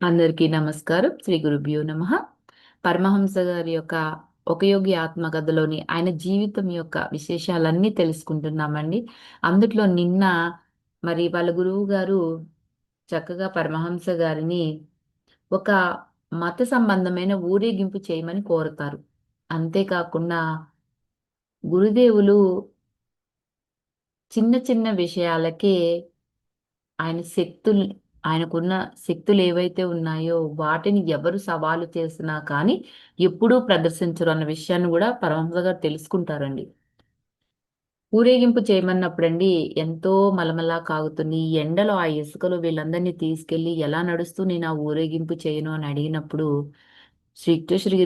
అందరికీ నమస్కారం. శ్రీ గురుభ్యో నమ. పరమహంస గారి యొక్క ఉపయోగి ఆత్మకథలోని ఆయన జీవితం యొక్క విశేషాలన్నీ తెలుసుకుంటున్నామండి. అందుట్లో నిన్న మరి వాళ్ళ గురువు గారు చక్కగా పరమహంస గారిని ఒక మత సంబంధమైన ఊరేగింపు చేయమని కోరుతారు. అంతేకాకుండా గురుదేవులు చిన్న చిన్న విషయాలకే ఆయన శక్తులు ఆయనకున్న శక్తులు ఏవైతే ఉన్నాయో వాటిని ఎవరు సవాలు చేసినా కానీ ఎప్పుడూ ప్రదర్శించరు అన్న విషయాన్ని కూడా పరమహంస గారు తెలుసుకుంటారండి. ఊరేగింపు చేయమన్నప్పుడండి ఎంతో మలమలా కాగుతుంది ఈ ఎండలో ఆ ఇసుకలో వీళ్ళందరినీ తీసుకెళ్ళి ఎలా నడుస్తూ నేను ఆ ఊరేగింపు చేయను అని అడిగినప్పుడు శ్రీ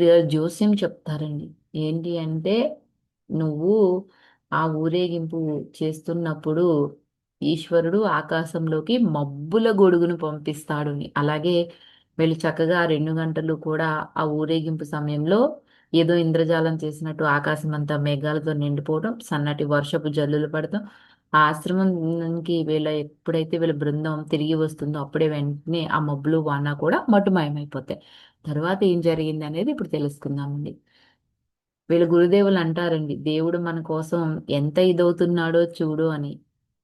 గారు జోస్యం చెప్తారండి. ఏంటి అంటే నువ్వు ఆ ఊరేగింపు చేస్తున్నప్పుడు ఈశ్వరుడు ఆకాశంలోకి మబ్బుల గొడుగును పంపిస్తాడు అలాగే వీళ్ళు చక్కగా రెండు గంటలు కూడా ఆ ఊరేగింపు సమయంలో ఏదో ఇంద్రజాలం చేసినట్టు ఆకాశం అంతా మేఘాలతో నిండిపోవడం సన్నటి వర్షపు జల్లులు పడతాం ఆ ఆశ్రమంకి వీళ్ళ ఎప్పుడైతే వీళ్ళ బృందం తిరిగి వస్తుందో అప్పుడే వెంటనే ఆ మబ్బులు వాన కూడా మటుమాయమైపోతాయి. తర్వాత ఏం జరిగింది అనేది ఇప్పుడు తెలుసుకుందామండి. వీళ్ళ గురుదేవులు అంటారండి దేవుడు మన కోసం ఎంత ఇదవుతున్నాడో చూడు అని.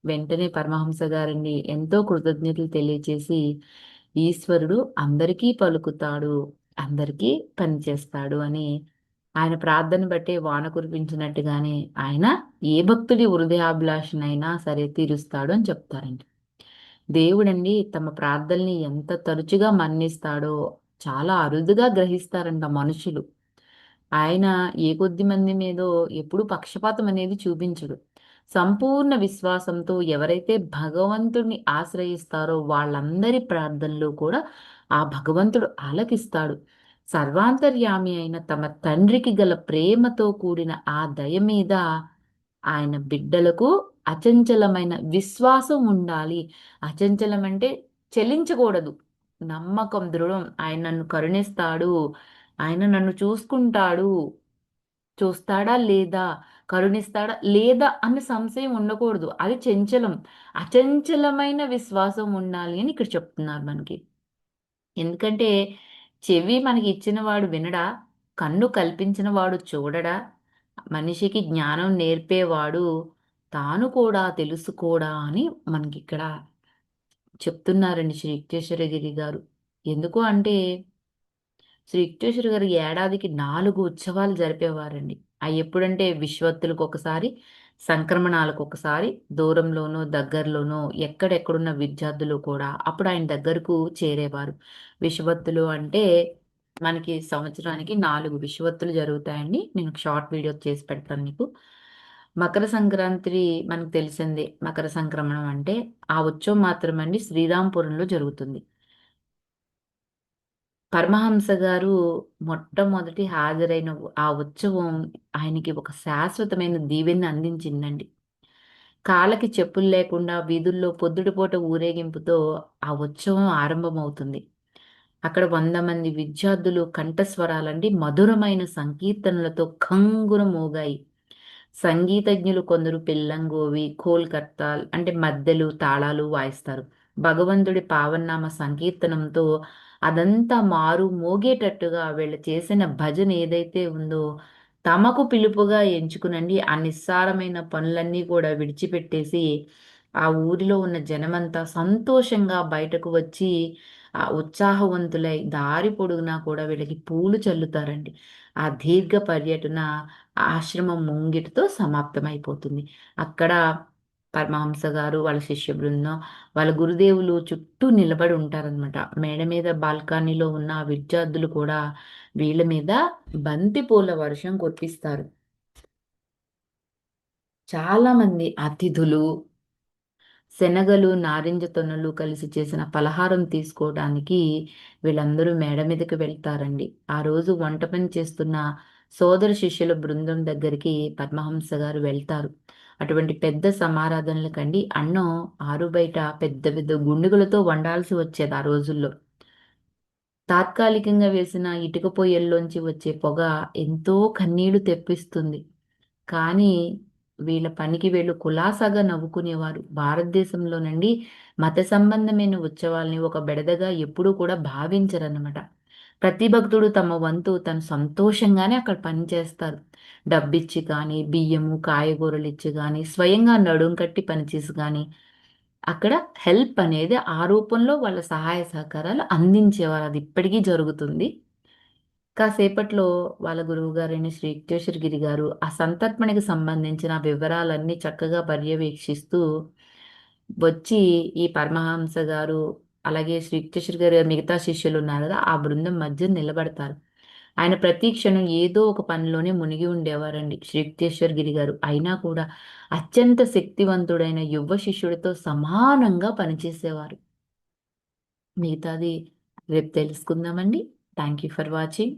వెంటనే పరమహంస గారిని ఎంతో కృతజ్ఞతలు తెలియజేసి ఈశ్వరుడు అందరికీ పలుకుతాడు అందరికీ పనిచేస్తాడు అని ఆయన ప్రార్థన బట్టే వాన కురిపించినట్టుగానే ఆయన ఏ భక్తుడి హృదయాభిలాషనైనా సరే తీరుస్తాడు అని చెప్తారండి. దేవుడండి తమ ప్రార్థనని ఎంత తరచుగా మన్నిస్తాడో చాలా అరుదుగా గ్రహిస్తారంట మనుషులు. ఆయన ఏ కొద్ది మంది మీదో ఎప్పుడు పక్షపాతం అనేది చూపించడు. సంపూర్ణ విశ్వాసంతో ఎవరైతే భగవంతుడిని ఆశ్రయిస్తారో వాళ్ళందరి ప్రార్థనలు కూడా ఆ భగవంతుడు ఆలకిస్తాడు. సర్వాంతర్యామి అయిన తమ తండ్రికి గల ప్రేమతో కూడిన ఆ దయ మీద ఆయన బిడ్డలకు అచంచలమైన విశ్వాసం ఉండాలి. అచంచలం అంటే చెలించకూడదు నమ్మకం దృఢం. ఆయన నన్ను కరుణిస్తాడు. ఆయన నన్ను చూసుకుంటాడు. చూస్తాడా లేదా? కరుణిస్తాడా లేదా? అన్న సంశయం ఉండకూడదు. అది చంచలం. అచంచలమైన విశ్వాసం ఉండాలి అని ఇక్కడ చెప్తున్నారు మనకి. ఎందుకంటే చెవి మనకి ఇచ్చిన వాడు వినడా? కన్ను కల్పించిన వాడు చూడడా? మనిషికి జ్ఞానం నేర్పేవాడు తాను కూడా తెలుసుకోడా అని మనకి ఇక్కడ చెప్తున్నారండి శ్రీ యుక్తేశ్వరగిరి గారు. ఎందుకు అంటే శ్రీ గారు ఏడాదికి నాలుగు ఉత్సవాలు జరిపేవారండి. అవి ఎప్పుడంటే విశ్వత్తులకు ఒకసారి సంక్రమణాలకు ఒకసారి దూరంలోనో దగ్గరలోనో ఎక్కడెక్కడున్న విద్యార్థులు కూడా అప్పుడు ఆయన దగ్గరకు చేరేవారు. విశ్వత్తులు అంటే మనకి సంవత్సరానికి నాలుగు విశ్వత్తులు జరుగుతాయండి. నేను షార్ట్ వీడియో చేసి పెడతాను మీకు. మకర సంక్రాంతి మనకు తెలిసిందే. మకర సంక్రమణం అంటే ఆ ఉత్సవం మాత్రమండి శ్రీరాంపురంలో జరుగుతుంది. పరమహంస గారు మొట్టమొదటి హాజరైన ఆ ఉత్సవం ఆయనకి ఒక శాశ్వతమైన దీవెన్ని అందించిందండి. కాళ్ళకి చెప్పులు లేకుండా వీధుల్లో పొద్దుటిపూట ఊరేగింపుతో ఆ ఉత్సవం ఆరంభమవుతుంది. అక్కడ వంద మంది విద్యార్థులు కంఠస్వరాలండి మధురమైన సంకీర్తనలతో కంగుర మోగాయి సంగీతజ్ఞులు కొందరు పిల్లంగోవి కోల్కత్తాల్ అంటే మద్దెలు తాళాలు వాయిస్తారు. భగవంతుడి పావన్నామ సంకీర్తనంతో అదంతా మారు మోగేటట్టుగా వీళ్ళు చేసిన భజన ఏదైతే ఉందో తమకు పిలుపుగా ఎంచుకునండి. ఆ నిస్సారమైన పనులన్నీ కూడా విడిచిపెట్టేసి ఆ ఊరిలో ఉన్న జనమంతా సంతోషంగా బయటకు వచ్చి ఆ ఉత్సాహవంతులై దారి పొడుగునా కూడా వీళ్ళకి పూలు చల్లుతారండి. ఆ దీర్ఘ పర్యటన ఆశ్రమం ముంగిటితో సమాప్తమైపోతుంది. అక్కడ పరమహంస గారు వాళ్ళ శిష్య బృందం వాళ్ళ గురుదేవులు చుట్టూ నిలబడి ఉంటారనమాట మేడ మీద బాల్కనీలో ఉన్న విద్యార్థులు కూడా వీళ్ళ మీద బంతి పూల వర్షం కురిపిస్తారు చాలా మంది అతిథులు శనగలు నారింజ తొనలు కలిసి చేసిన పలహారం తీసుకోవడానికి వీళ్ళందరూ మేడ మీదకి వెళ్తారండి. ఆ రోజు వంట పని చేస్తున్న సోదర శిష్యుల బృందం దగ్గరికి పద్మహంస గారు వెళ్తారు. అటువంటి పెద్ద సమారాధనలకండి అన్నం ఆరు బయట పెద్ద పెద్ద గుండుగులతో వండాల్సి వచ్చేది ఆ రోజుల్లో. తాత్కాలికంగా వేసిన ఇటుక పొయ్యల్లోంచి వచ్చే పొగ ఎంతో కన్నీళ్ళు తెప్పిస్తుంది. కానీ వీళ్ళ పనికి వీళ్ళు కులాసాగా నవ్వుకునేవారు. భారతదేశంలోనండి మత సంబంధమైన ఉత్సవాల్ని ఒక బెడదగా ఎప్పుడూ కూడా భావించరన్నమాట. ప్రతి భక్తుడు తమ వంతు తను సంతోషంగానే అక్కడ పని చేస్తారు. డబ్బిచ్చి కానీ బియ్యము కాయగూరలు ఇచ్చి కానీ స్వయంగా నడుం కట్టి పనిచేసి కానీ అక్కడ హెల్ప్ అనేది ఆ రూపంలో వాళ్ళ సహాయ సహకారాలు అందించేవారు అది ఇప్పటికీ జరుగుతుంది. కాసేపట్లో వాళ్ళ గురువుగారైన శ్రీ యుక్తేశ్వరగిరి గారు ఆ సంతర్పణకి సంబంధించిన వివరాలన్నీ చక్కగా పర్యవేక్షిస్తూ వచ్చి ఈ పరమహంస గారు అలాగే శ్రీ యుక్తేశ్వరి గారు మిగతా శిష్యులు ఉన్నారు కదా ఆ బృందం మధ్య నిలబడతారు. ఆయన ప్రతి క్షణం ఏదో ఒక పనిలోనే మునిగి ఉండేవారండి శ్రీ యుక్తేశ్వర్ గిరి గారు. అయినా కూడా అత్యంత శక్తివంతుడైన యువ శిష్యుడితో సమానంగా పనిచేసేవారు. మిగతాది రేపు తెలుసుకుందామండి. Thank you for watching